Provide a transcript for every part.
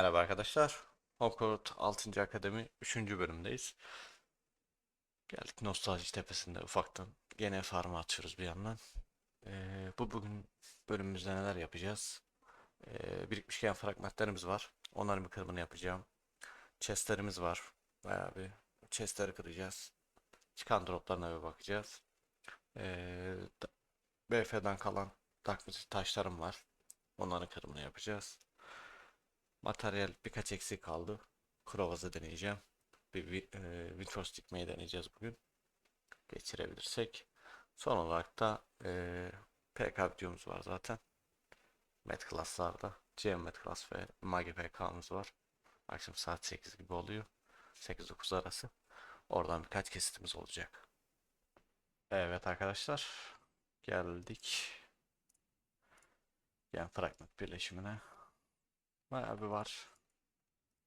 Merhaba arkadaşlar. Hopkort 6. Akademi 3. bölümdeyiz. Geldik Nostalji Tepesi'nde ufaktan gene farmı atıyoruz bir yandan. Ee, bu bugün bölümümüzde neler yapacağız? Ee, birikmişken fragmentlerimiz var. Onların bir kırımını yapacağım. Chestlerimiz var. Bayağı bir chestleri kıracağız. Çıkan droplarına bir bakacağız. Ee, BF'den kalan takmış taşlarım var. Onların kırımını yapacağız. Materyal birkaç eksik kaldı. Krovaz'ı deneyeceğim. Bir wi- e, Windforce dikmeyi deneyeceğiz bugün. Geçirebilirsek. Son olarak da e, PK videomuz var zaten. Met Class'larda. GM Met Class ve Magi PK'mız var. Akşam saat 8 gibi oluyor. 8-9 arası. Oradan birkaç kesitimiz olacak. Evet arkadaşlar. Geldik. Yani fragment birleşimine. Bayağı var.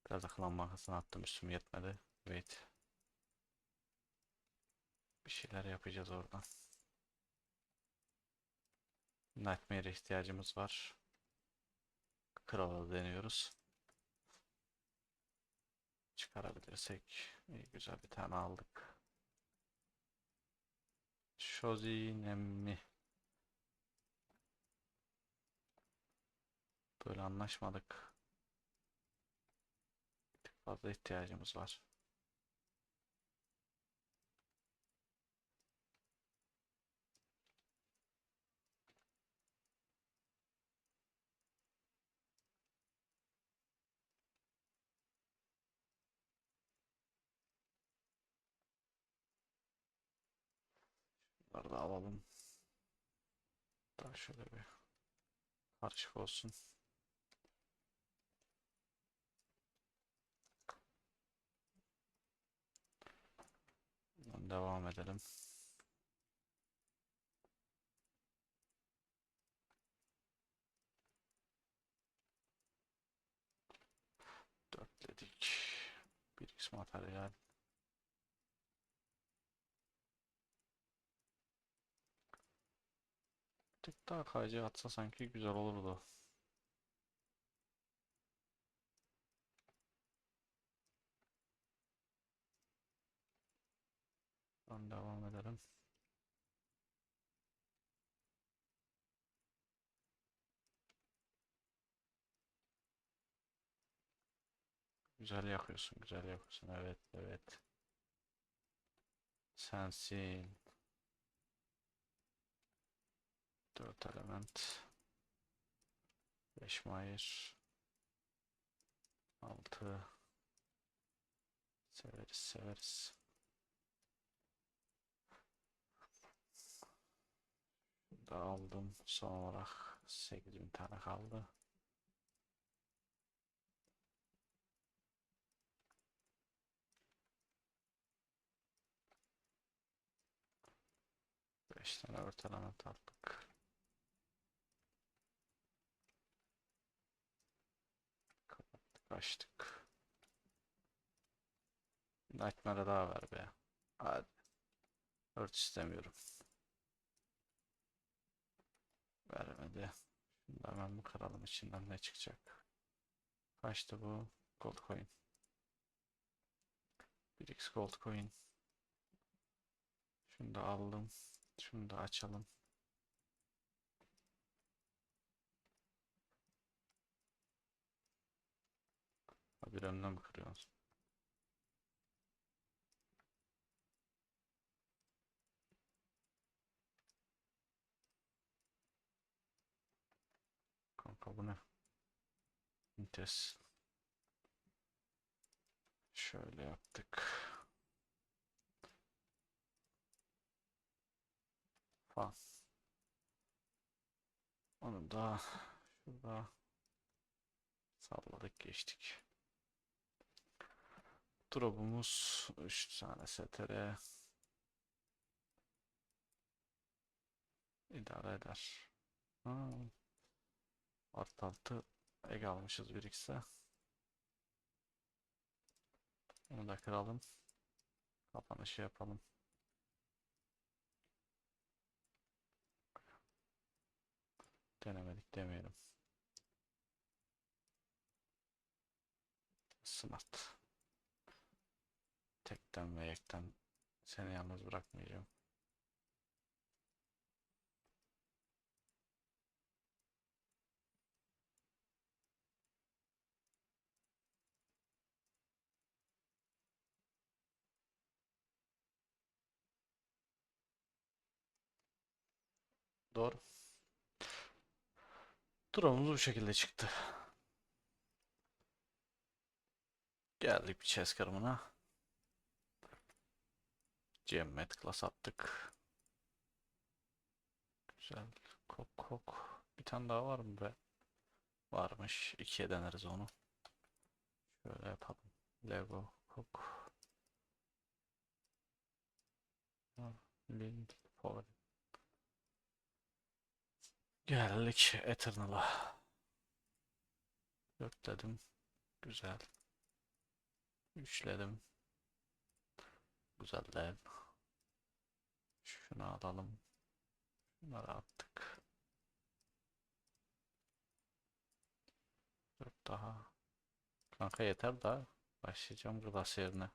Biraz da klan attım üstüm yetmedi. Wait. Bir şeyler yapacağız oradan. Nightmare'e ihtiyacımız var. Krala deniyoruz. Çıkarabilirsek. İyi güzel bir tane aldık. Shozinemi. Böyle anlaşmadık. Fazla ihtiyacımız var. Bunları da alalım. Daha şöyle bir karışık olsun. Devam edelim. Dörtledik. Bir X materyal. Tık daha KC atsa sanki güzel olurdu. Buradan devam edelim. Güzel yakıyorsun, güzel yakıyorsun. Evet, evet. Sensin. Dört element. Beş mayır. Altı. Severiz, severiz. Da aldım. Son olarak 8000 tane kaldı. Beş tane ört element attık. Kapattık, açtık. Nightmare'a daha ver be. Hadi. Ört istemiyorum. Vermedi. Şimdi hemen bir kıralım içinden ne çıkacak. Kaçtı bu? Gold coin. 1x gold coin. Şunu da aldım. Şunu da açalım. Bir önüne mi kırıyorsun? Kanka bu ne? Vites. Şöyle yaptık. Falan. Onu da şurada salladık geçtik. Drop'umuz 3 tane STR idare eder. Ha. Artı altı egg almışız bir x'e. Onu da kıralım. Kapanışı yapalım. Denemedik demeyelim. Smart. Tekten ve yekten seni yalnız bırakmayacağım. Doğru. Durumumuz bu şekilde çıktı. Geldik bir chess kırımına. Cemmet klas attık. Güzel. Kok kok. Bir tane daha var mı be? Varmış. İkiye deneriz onu. Şöyle yapalım. Lego kok. Link favori. Geldik Eternal'a. Dörtledim. Güzel. Üçledim. Güzeller. Şunu alalım. Şunları attık. Dört daha. Kanka yeter daha. Başlayacağım gıdas yerine.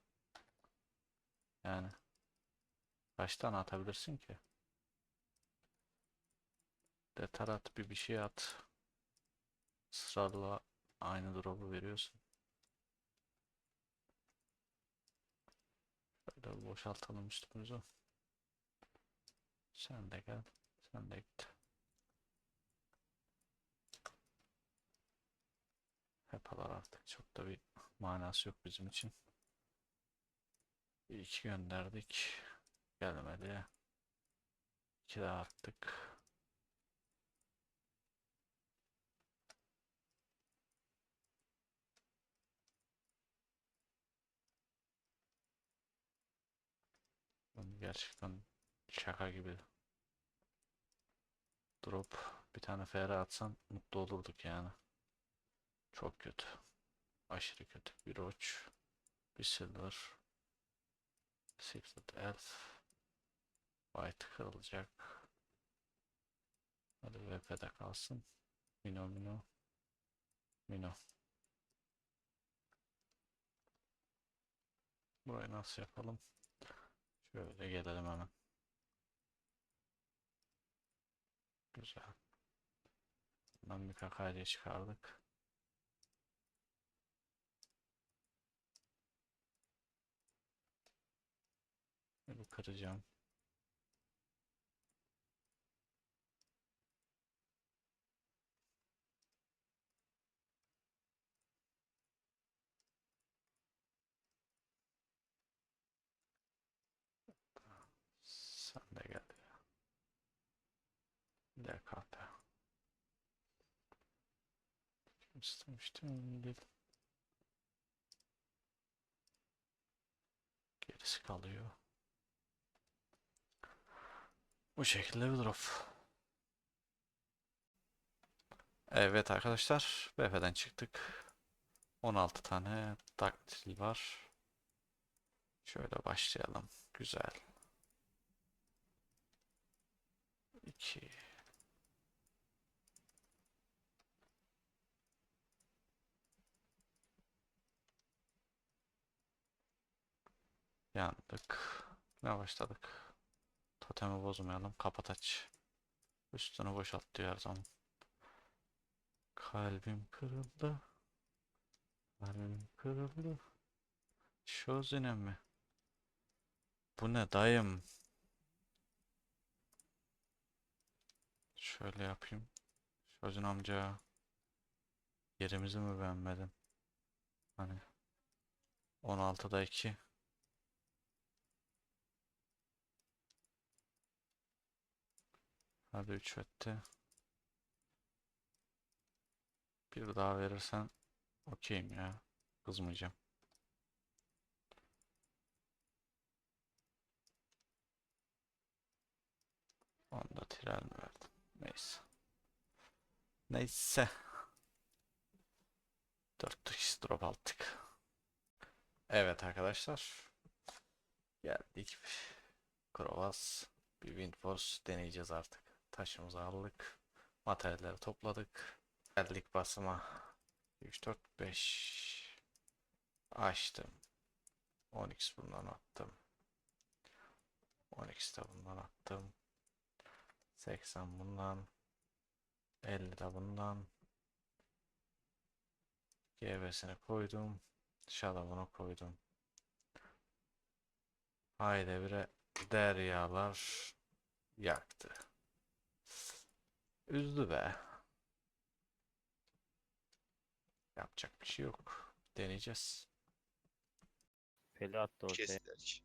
Yani. Kaç tane atabilirsin ki? Detar at bir bir şey at. Israrla aynı drop'u veriyorsun. Şöyle bir boşaltalım üstümüzü. Sen de gel. Sen de git. Hep alar artık. Çok da bir manası yok bizim için. Bir gönderdik. Gelmedi. İki daha attık. Oğlum Gerçekten şaka gibi. Drop bir tane FR atsan mutlu olurduk yani. Çok kötü. Aşırı kötü. Bir roach. Bir silver. Sixth elf. White kırılacak. Hadi VP'de kalsın. Mino Mino. Mino. Burayı nasıl yapalım? Şöyle gelelim hemen. Güzel. Bundan bir kakayla çıkardık. Bir kıracağım. Sen de gel ya. DKP. İstemiştim? Değil. Gerisi kalıyor. Bu şekilde bir drop. Evet arkadaşlar. BF'den çıktık. 16 tane taktil var. Şöyle başlayalım. Güzel. 2 Yandık. Ne başladık? Totemi bozmayalım. Kapat aç. Üstünü boşalt diyor zaman. Kalbim kırıldı. Kalbim kırıldı. Şozine mi? Bu ne dayım? Şöyle yapayım. Şozin amca. Yerimizi mi beğenmedin? Hani 16'da 2. Hadi 3 etti. Bir daha verirsen okeyim ya. Kızmayacağım. Onda tren mi verdim? Neyse. Neyse. 4 drop aldık. Evet arkadaşlar. Geldik. Krovas. Bir Windforce deneyeceğiz artık. Taşımızı aldık. Materyalleri topladık. Geldik basıma. 3, 4, 5. Açtım. 10x bundan attım. 10x de bundan attım. 80 bundan. 50 de bundan. GB'sine koydum. Bunu koydum. Haydi bire deryalar yaktı. Üzdü be. Yapacak bir şey yok. Deneyeceğiz. Feli attı ortaya. Kestiler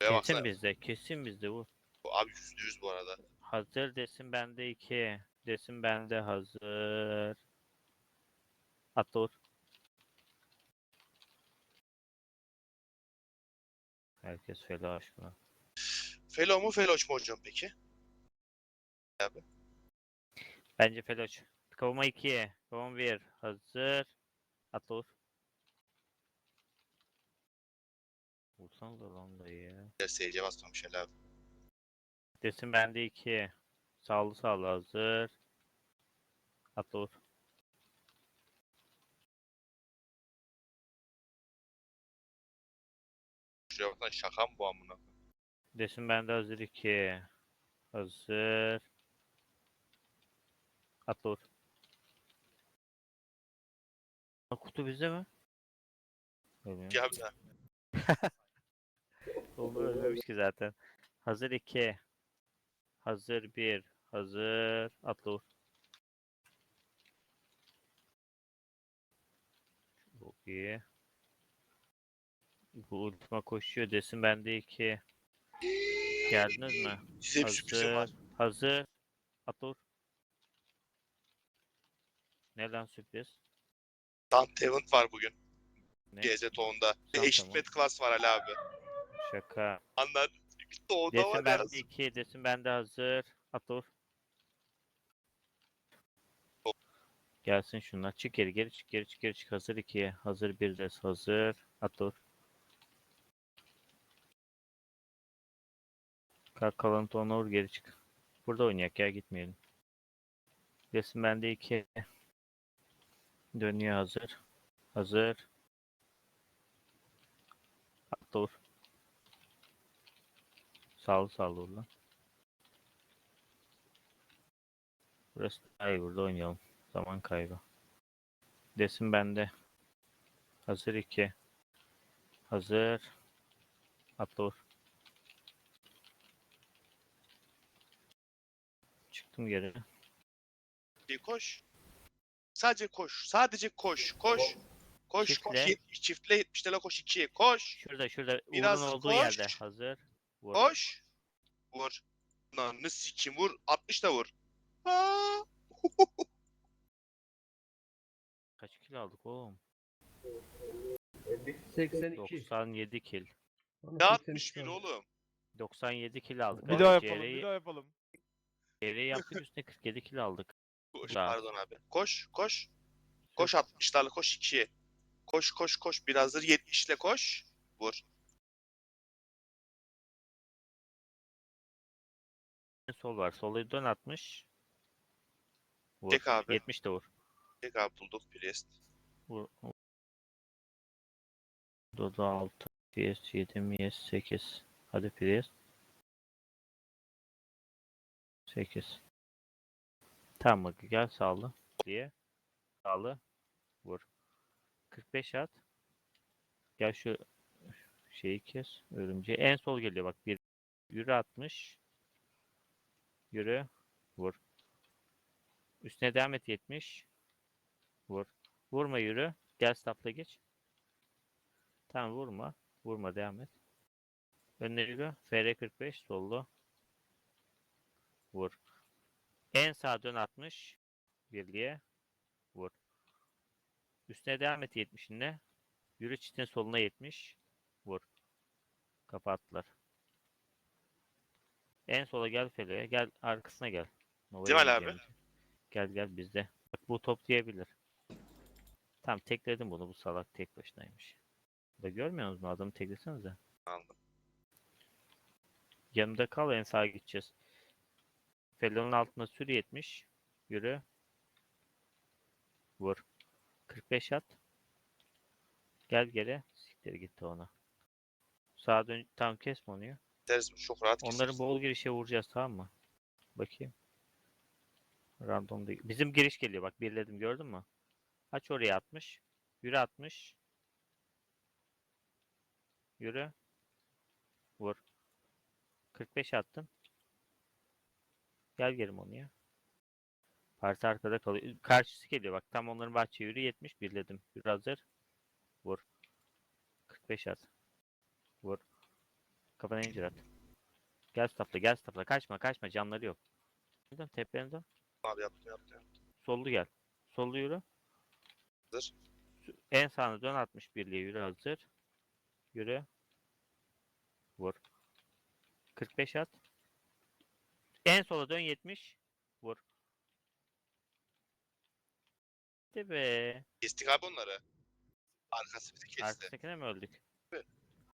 Kesin baksana. bizde. Kesin bizde bu. Bu Abi yüzde yüz bu arada. Hazır desin bende 2. Desin bende hazır. Atla vur. Herkes feli aşkına. Felo mu Feloç mu hocam peki? Bence Feloç. Kavuma 2. Kavuma 1. Hazır. Atla vur. Vursan da lan dayı ya. Bir seyirciye basmamış hele abi. Desin bende 2. Sağlı sağlı hazır. Atla vur. Şuraya baksana şaka mı bu amına? Desin bende hazır 2. Hazır. Atla vur. Kutu bizde mi? Öyle. Ya bir daha. Oğlum ölmemiş ki zaten. Hazır 2. Hazır 1. Hazır. Atla vur. Çok iyi. Bu ultima koşuyor desin bende 2. Geldiniz mi? Size bir sürprizim var. Hazır. Hazır. Atla vur. Ne lan sürpriz? Dante Event var bugün. Ne? GZ Toğun'da. Ve Tamam, eşit tamam. met class var Ali abi. Şaka. Anlar. Desin var bende arası. 2. Desin bende hazır. Atla vur. Gelsin şunlar. Çık geri geri çık geri çık geri çık. Hazır 2'ye. Hazır 1 des. Hazır. Atla vur. Kalk kalan tonuna vur geri çık. Burada oynayak ya gitmeyelim. Desin bende 2. Dönüyor hazır. Hazır. Atla vur. Sağlı sağlı vur lan. Burası daha iyi burada oynayalım. Zaman kaybı. Desin bende. Hazır 2. Hazır. Atla vur. Çıktım geri. Bir koş. Sadece koş. Sadece koş. Koş. Koş koş. Çiftle. Yet- Çiftle 70 tane koş 2'ye. Koş. Şurada şurada Biraz Uğur'un olduğu koş. yerde. Hazır. Vur. Koş. Vur. Lan ne sikim vur. 60 da vur. Aa! Kaç kill aldık oğlum? 82. 97 kill. Ne 83 61 lazım. oğlum. 97 kill aldık. Bir daha yapalım, bir daha yapalım. Yaptık üstüne 47 kill aldık. Koş. Daha. Pardon abi. Koş. Koş. Koş 60'larla koş 2'ye. Koş koş koş. Biraz da 70 ile koş. Vur. Sol var. Sola dön 60. Vur. Çek abi. 70 de vur. Tek abi bulduk Priest. Vur. Dodo 6. PS 7 Mies 8. Hadi Priest. 8. Tamam bak gel sağlı diye. Sağlı. Vur. 45 at. Gel şu şeyi kes. Örümceği. En sol geliyor bak. Bir yürü 60. Yürü. Vur. Üstüne devam et 70. Vur. Vurma yürü. Gel stopla geç. Tamam vurma. Vurma devam et. Önüne yürü. FR45 sollu. Vur. En sağa dön 60. Birliğe. Vur. Üstüne devam et 70'inde. Yürü çitin soluna 70. Vur. Kapattılar. En sola gel Felo'ya. Gel arkasına gel. Nova'ya Cemal gel abi. Gel gel bizde. Bak bu toplayabilir. Tamam tekledim bunu. Bu salak tek başınaymış. Da görmüyor musunuz? Adamı teklesenize. Aldım. Yanımda kal en sağa gideceğiz. Felonun altına sür 70. Yürü. Vur. 45 at. Gel geri. Siktir gitti ona. Sağa dön. Tam kesme onu ya. Deriz çok rahat Onları keseriz. bol girişe vuracağız tamam mı? Bakayım. Random değil. Bizim giriş geliyor bak birledim gördün mü? Aç oraya 60. Yürü 60. Yürü. Vur. 45 attın. Gel gelim onu ya. Parti arkada kalıyor. Karşısı geliyor bak. Tam onların bahçeye yürü 70 birledim. Yürü hazır. Vur. 45 at. Vur. Kafana incir at. Gel stopla gel stopla. Kaçma kaçma canları yok. Dön tepene dön. Abi yaptım yaptım. Sollu gel. Sollu yürü. Hazır. En sağına dön 61'liğe yürü hazır. Yürü. Vur. 45 at. En sola dön 70. Vur. De be. Kestik abi onları. Arkası bizi kesti. Arkasındakine mi öldük?